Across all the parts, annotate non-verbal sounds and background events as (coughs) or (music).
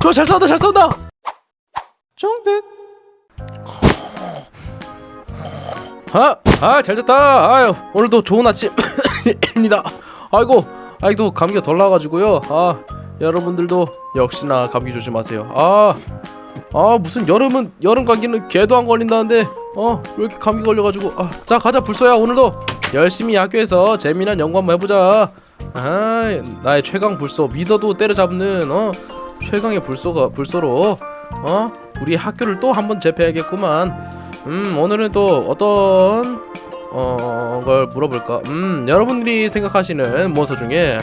좋아 잘 싸운다 잘 싸운다! 정득 아 아 잘 잤다. 아유 오늘도 좋은 아침입니다. (coughs) 아이고 아이고 감기가 덜 나가지고요. 아 여러분들도 역시나 감기 조심하세요. 아 아 무슨 여름은 여름 감기는 개도 안 걸린다는데 어 왜 이렇게 감기 걸려가지고. 아 자 가자 불쏘야 오늘도. 열심히 학교에서 재미난 연구 한번 해보자. 아 나의 최강 불쏘 미더도 때려잡는 어 최강의 불쏘가 불쏘로 어? 우리 학교를 또 한번 재패야겠구만. 음 오늘은 또 어떤 어, 걸 물어볼까? 음 여러분들이 생각하시는 몬스터 중에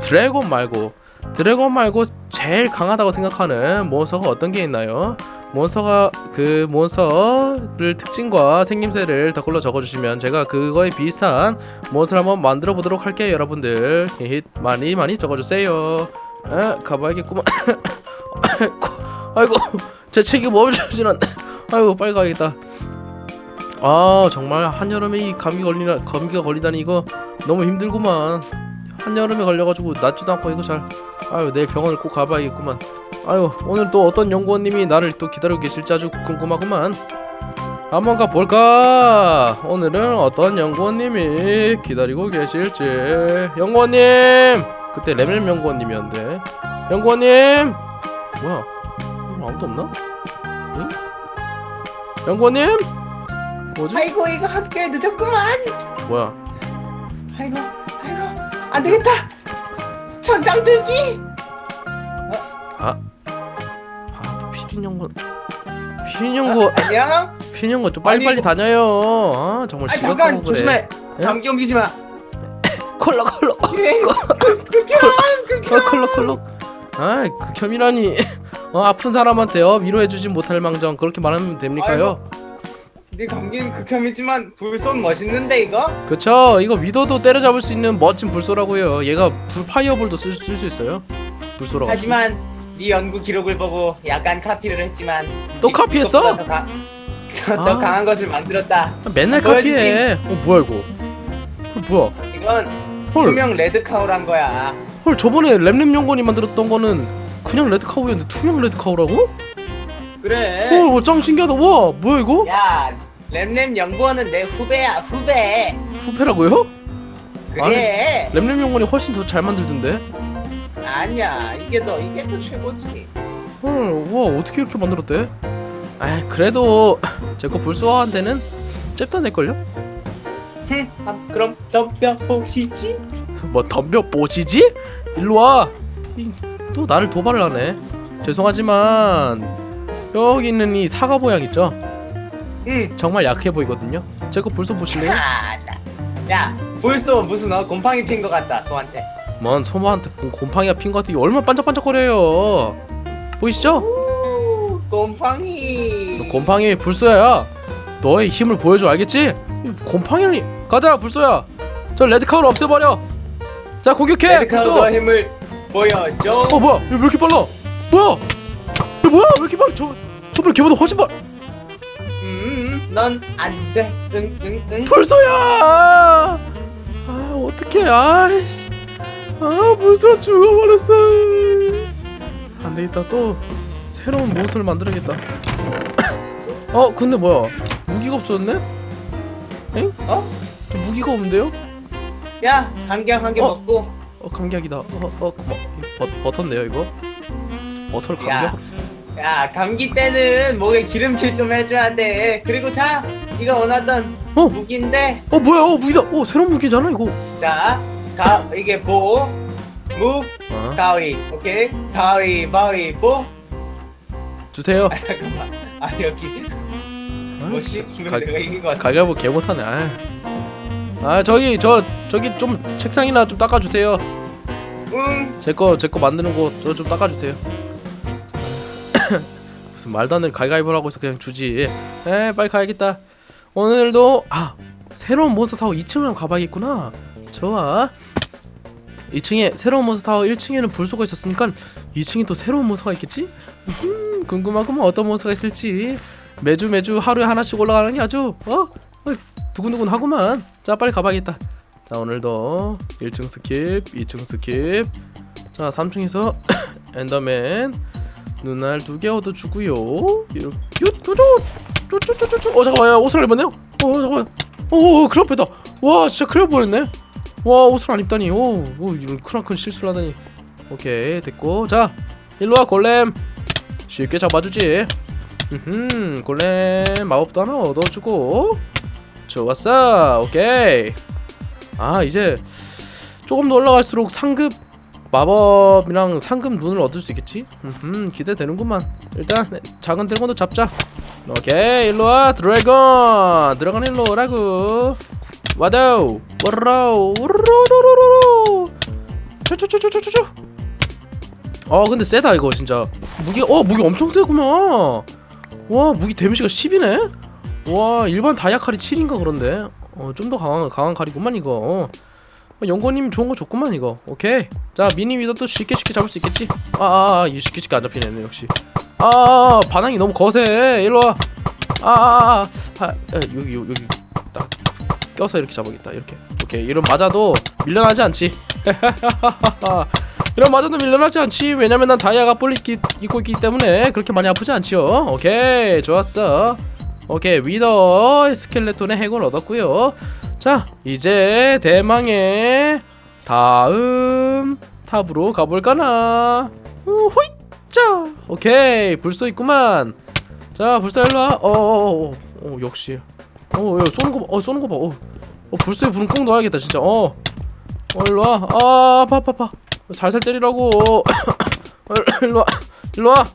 드래곤 말고 드래곤 말고 제일 강하다고 생각하는 몬스터가 어떤 게 있나요? 몬스터가 그 몬스터를 특징과 생김새를 댓글로 적어주시면 제가 그거에 비슷한 몬스터를 한번 만들어 보도록 할게요 여러분들. 많이 많이 적어주세요 에? 가봐야겠구만. (coughs) 아이고 제 책이 멈춰지는 않네. 아이고 빨리 가야겠다. 아 정말 한여름에 이 감기 걸리나 감기가 걸리다니 이거 너무 힘들구만. 한여름에 걸려가지고 낫지도 않고 이거 잘. 아유 내일 병원을 꼭 가봐야겠구만. 아유 오늘 또 어떤 연구원님이 나를 또 기다리고 계실지 아주 궁금하구만. 한번 가볼까? 오늘은 어떤 연구원님이 기다리고 계실지. 연구원님 그때 레멜 연구원님이었는데 연구원님 뭐야 오늘 아무도 없나? 응? 연구원님? 뭐지? 아이고 이거 학교에 늦었구만. 뭐야 아이고 아이고 안 되겠다. 천장 들기. 아또 피린 연구 피린 연구 안녕. 피린 연구 좀 빨리빨리 아니, 다녀요 아 정말 아 지각하고 잠깐 그래 조심해. 예? 감기 옮기지 마. 극혐. 어, 콜라 콜라 아이 극혐이라니 어, 아픈 사람한테요 위로해주진 못할 망정 그렇게 말하면 됩니까요? 네 감기는 극혐이지만 불손 멋있는데 이거? 그쵸 이거 위도도 때려잡을 수 있는 멋진 불소라고요 얘가 불 파이어볼도 쓸 수 있어요 불소라고 하지만 네 연구 기록을 보고 약간 카피를 했지만 또 이- 카피했어? 더, 아. 강한 것을 만들었다. 맨날. 카피해 어 뭐야 이거 어, 뭐야 이건 헐 투명 레드 카우란 거야. 헐 저번에 램램 연구원이 만들었던 거는 그냥 레드카우였는데 투명 레드카우라고? 그래. 헐, 짱 신기하다. 와, 뭐야 이거? 야 램램 연구원은 내 후배야 후배. 후배라고요? 그래. 램램 연구원이 훨씬 더 잘 만들던데. 아니야 이게 더 이게 더 최고지. 헐, 와, 어떻게 이렇게 만들었대? 아, 그래도 제 거 불소한테는 잽도 낼걸요? 흠, 아, 그럼 덤벼 보시지. 뭐 덤벼 보시지? 일로 와. 이, 또 나를 도발을 하네. 죄송하지만 여기 있는 이 사과 모양 있죠? 응. 정말 약해 보이거든요. 제거 불소 보실래요? 아, 나. 야, 벌써 무슨 너 곰팡이 핀 것 같다 소한테. 뭔 소모한테 곰- 곰팡이가 핀 것 같아. 얼마나 반짝반짝거려요. 보이시죠? 오, 곰팡이. 너 곰팡이 불소야. 너의 힘을 보여줘 알겠지? 이 곰팡이니 가자 불소야. 저 레드 카우를 없애버려. 자 공격해 불소. 힘을 보여줘. 어 뭐야? 얘왜 이렇게 빨라? 뭐야? 얘 뭐야? 왜 이렇게 빨라? 저 저번에 걔보다 훨씬 빨. 음, 넌안 돼. 응, 응, 응. 불소야. 아 어떡해? 아이씨. 아 불소 죽어버렸어. 안 되겠다. 또 새로운 몬스터를 만들어야겠다. (coughs) 어 근데 뭐야? 무기가 없어졌네? 엥? 어? 저 무기가 없는데요? 야, 감기약 한개 어? 먹고. 어 감기약이다. 어 어 고마. 버 버터인데요 이거? 버터를 야, 감기약? 야, 감기 때는 목에 기름칠 좀 해줘야 돼. 그리고 자, 네가 원하던 어? 무기인데, 어 뭐야? 어 무기다. 어 새로운 무기잖아 이거. 자, 가 이게 보, 무, 어 가위, 오케이? 가위, 바위, 보. 주세요. 아 잠깐만. 아 여기 아, 뭐지? 가- 내가 이긴 것 같아. 가위바위보 개 못하네. 아. 아 저기 저 저기 좀 책상이나 좀 닦아주세요. 응. 제 거 제 거 만드는 거 저 좀 닦아주세요. (coughs) 무슨 말도 안 되는 가위바위보를 하고 있어 그냥 주지. 에 빨리 가야겠다. 오늘도 아 새로운 몬스터 타워 2층을 한번 가봐야겠구나. 좋아. 2층에 새로운 몬스터 타워 1층에는 불소가 있었으니까 2층에 또 새로운 몬스터가 있겠지? 음, 궁금하구만 어떤 몬스터가 있을지 매주 매주 하루에 하나씩 올라가는 게 아주 어, 어 두근두근 하구만. 자 빨리 가봐야겠다. 자 오늘도 1층 스킵, 2층 스킵. 자 3층에서 (coughs) 엔더맨. 눈알 두 개 얻어주고요. 이렇게. 쪼쪼쪼쪼쪼쪼 어 잠깐만. 야, 옷을 안 입었네요? 어 잠깐만. 오 큰일 날 뻔했다. 와 진짜 큰일 날 뻔했네. 와 옷을 안 입다니. 오, 오 이런 크나큰 실수를 하다니. 오케이 됐고. 자 일로와 골렘. 쉽게 잡아주지. 음 골렘 마법도 하나 얻어주고 좋았어 오케이 아 이제 조금 더 올라갈수록 상급 마법이랑 상급 눈을 얻을 수 있겠지? 음 기대되는구만. 일단 작은 드래곤도 잡자. 오케이 일로와 드래곤. 드래곤 일로 오라고 와다우 와라우 우르르르르르. 쪼쪼쪼쪼쪼쪼 어 근데 세다 이거 진짜. 무기 어 무기 엄청 세구나. 와 무기 데미지가 10이네 와 일반 다이아 칼이 7인가 그런데? 어 좀 더 강한 강한 칼이구만 이거. 어, 연구님 좋은 거 줬구만 이거. 오케이. 자 미니 위더도 쉽게 쉽게 잡을 수 있겠지? 아아 아, 이 쉽게 쉽게 안 잡히네 역시. 아, 아 반항이 너무 거세. 일로 와. 아아아 아, 아, 여기 여기 여기. 딱. 껴서 이렇게 잡아야겠다 이렇게. 오케이. 이런 맞아도 밀려나지 않지. (laughs) 이런 맞아도 밀려나지 않지. 왜냐면 난 다이아가 뿔 있고 있기 때문에 그렇게 많이 아프지 않지요. 오케이. 좋았어 오케이 위더 스켈레톤의 핵을 얻었고요. 자 이제 대망의 다음 탑으로 가볼까나? 어, 호잇 자 오케이 불쏘 있구만. 자 불쏘 일로와. 어어어 어, 어, 역시. 어 야, 쏘는 거봐 어 쏘는 거봐. 어, 어 불쏘에 불은 꼭 넣어야겠다 진짜. 어 어, 일로와. 아 아파 아파. 살살 때리라고. (coughs) 어, 일로와. (coughs) 일로와.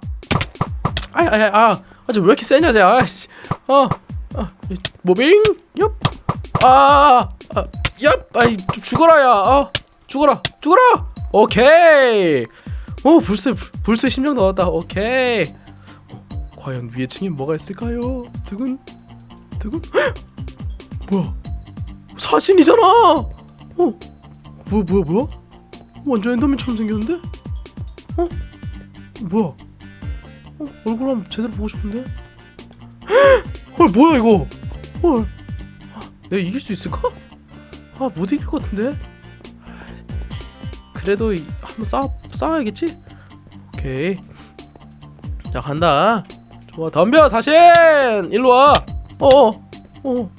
아이 아이 아 아쟤 왜 이렇게 세냐 쟤 아씨 어, 아 모빙 엽 아, 아이 좀 죽어라 야, 아, 죽어라, 죽어라. 오케이. 오 불새 불새 심장 나왔다. 오케이. 어, 과연 위에 층에 뭐가 있을까요? 두근, 두근. 헉! (gasps) 뭐야? 사신이잖아. 어, 뭐야 뭐야 뭐야? 완전 엔더맨처럼 생겼는데? 어, 뭐야? 어, 얼굴 한번 제대로 보고 싶은데? 헉! (gasps) 헐 뭐야 이거? 헐. 내가 이길 수 있을까? 아 못 이길 것 같은데 그래도 이- 한번 싸 싸워야겠지? 오케이 자 간다 좋아 덤벼 사신 일로 와 어어 어어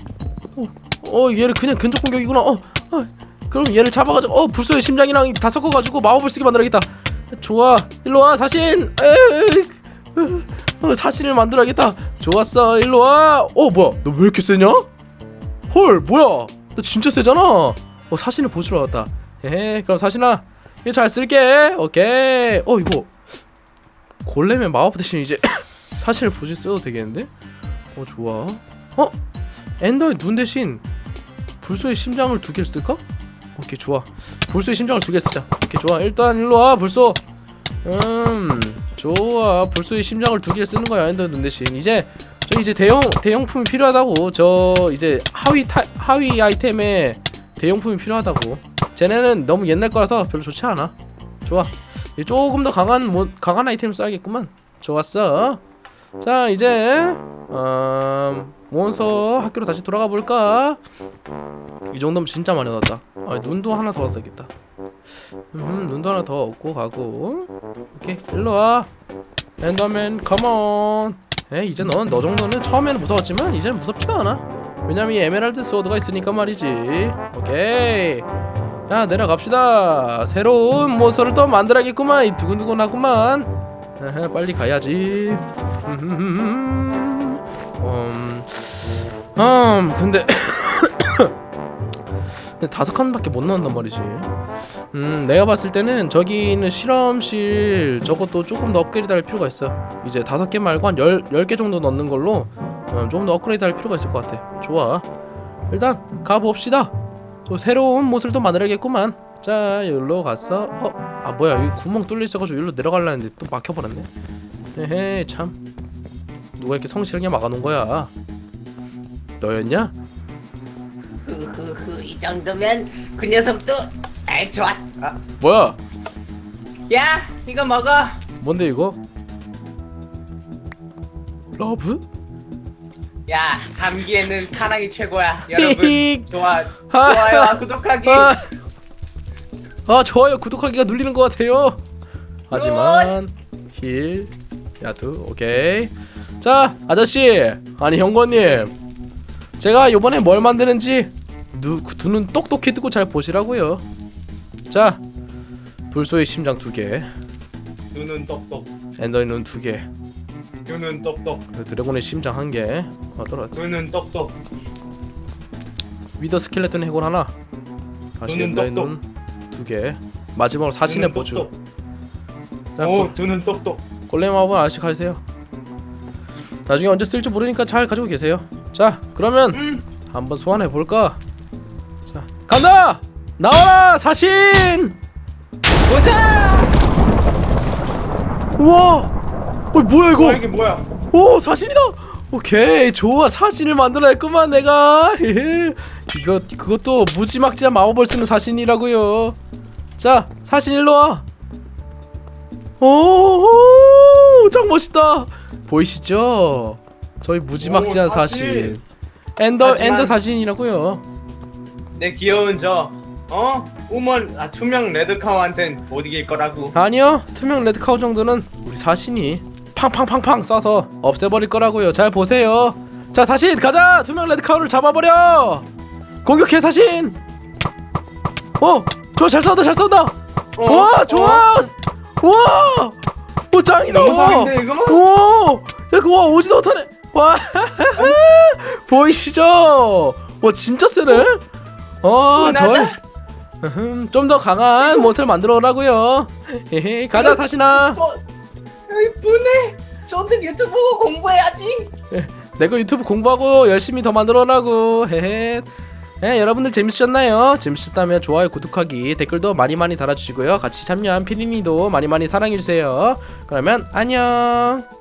어, 얘를 그냥 근접 공격이구나 어, 어 그럼 얘를 잡아가지고 어 불소의 심장이랑 다 섞어가지고 마법을 쓰게 만들어야겠다 좋아 일로 와 사신 에이, 어, 사신을 만들어야겠다. 좋았어 일로 와 어 뭐야? 너 왜 이렇게 세냐? 헐 뭐야? 나 진짜 세잖아. 어 사신을 보주러 왔다. 에 그럼 사신아 이거 잘 쓸게. 오케이. 어 이거 골렘의 마법 대신 이제 (coughs) 사신을 보주 써도 되겠는데? 어 좋아. 어? 엔더의 눈 대신 불소의 심장을 두 개를 쓸까? 오케이 좋아. 불소의 심장을 두 개 쓰자. 오케이 좋아. 일단 일로 와 불소. 음 좋아. 불소의 심장을 두 개를 쓰는 거야 엔더의 눈 대신. 이제 저 이제 대용 대용품이 필요하다고. 저 이제 하위 타, 하위 아이템에 대용품이 필요하다고. 쟤네는 너무 옛날 거라서 별로 좋지 않아. 좋아. 조금 더 강한 뭐, 강한 아이템을 써야겠구만. 좋았어. 자 이제 음, 몬스터 학교로 다시 돌아가 볼까? 이 정도면 진짜 많이 얻었다. 아, 눈도 하나 더 얻어야 겠다. 음, 눈도 하나 더 얻고 가고. 오케이 일로 와. 엔더맨 컴온 에이 이제 넌 너 정도는 처음에는 무서웠지만 이제는 무섭지도 않아. 왜냐면 이 에메랄드 스워드가 있으니까 말이지. 오케이. 자 내려갑시다. 새로운 몬스터를 또 만들어야겠구만. 이 두근두근하구만. (laughs) 빨리 가야지 (laughs) 음, 음 (coughs) 근데 다섯 칸밖에 못 넣는단 말이지. 음 내가 봤을 때는 저기 있는 실험실 저것도 조금 더 업그레이드 할 필요가 있어. 이제 다섯 개 말고 한 열, 열 개 정도 넣는 걸로 음, 조금 더 업그레이드 할 필요가 있을 것 같아. 좋아. 일단 가봅시다. 또 새로운 모습을 또 만들어야겠구만. 자 여기로 갔어 어? 아 뭐야. 여기 구멍 뚫려 있어가지고 여기로 내려가려 했는데 또 막혀버렸네. 에헤 참 누가 이렇게 성실하게 막아놓은 거야 너였냐? 흐흐흐 이 정도면 그 녀석도 아 좋아 어. 뭐야 야 이거 먹어 뭔데 이거? 러브? 야 감기에는 사랑이 최고야 (laughs) 여러분. 좋아 아. 좋아요와 구독하기 아, 아 좋아요 구독하기가 눌리는 것 같아요 하지만 힐 야드 오케이 자 아저씨. 아니 형권님. 제가 요번에 뭘 만드는지 누, 두 눈 똑똑히 뜨고 잘 보시라고요. 자 불소의 심장 두개. 눈은 똑똑. 엔더의 눈 두개. 눈은 똑똑 드래곤의 심장 한개. 하더라 눈은 똑똑. 위더 스켈레톤 해골 하나. 다시 눈은 엔더의 똑똑. 눈 두개. 마지막으로 사신의 눈은 보조. 똑똑. 자, 오 눈은 똑똑. 골렘 마법은 아저씨 가세요. 나중에 언제 쓸지 모르니까 잘 가지고 계세요. 자, 그러면 음. 한번 소환해 볼까? 자, 간다! 나와라 사신! 보자 우와! 어, 뭐야 어 이거? 이게 뭐야 오, 사신이다. 오케이, 좋아. 사신을 만들어냈구만 내가. 이거 그것도 무지막지한 마법을 쓰는 사신이라고요. 자, 사신 일로 와. 오, 짱 멋있다. 보이시죠? 저희 무지막지한 오, 사신. 사신. 엔더 하지만- 엔더 사신이라고요. 내 귀여운 저 어? 우먼 아, 투명 레드카우한텐 못 이길 거라고 아니요, 투명 레드카우 정도는 우리 사신이 팡팡팡팡 쏴서 없애버릴 거라고요. 잘 보세요. 자, 사신 가자. 투명 레드카우를 잡아버려. 공격해 사신. 어, 좋아 잘 싸운다 잘 싸운다. 어? 와, 좋아. 와, 오 짱이다. 너무 사기인데 이거? 오, 야 그거 와, 오지도 못하네. 와, (laughs) 보이시죠? 와 진짜 세네. 어, 저. 나다. 좀더 강한 못을 만들어 오라고요. 헤헤, 가자 사신아. 저 이쁘네 저도 유튜브 보고 공부해야지 내가 유튜브 공부하고 열심히 더 만들어 오라고. 헤헤. 네, 여러분들 재밌으셨나요? 재밌으셨다면 좋아요, 구독하기, 댓글도 많이 많이 달아주시고요. 같이 참여한 피디니도 많이 많이 사랑해주세요. 그러면 안녕.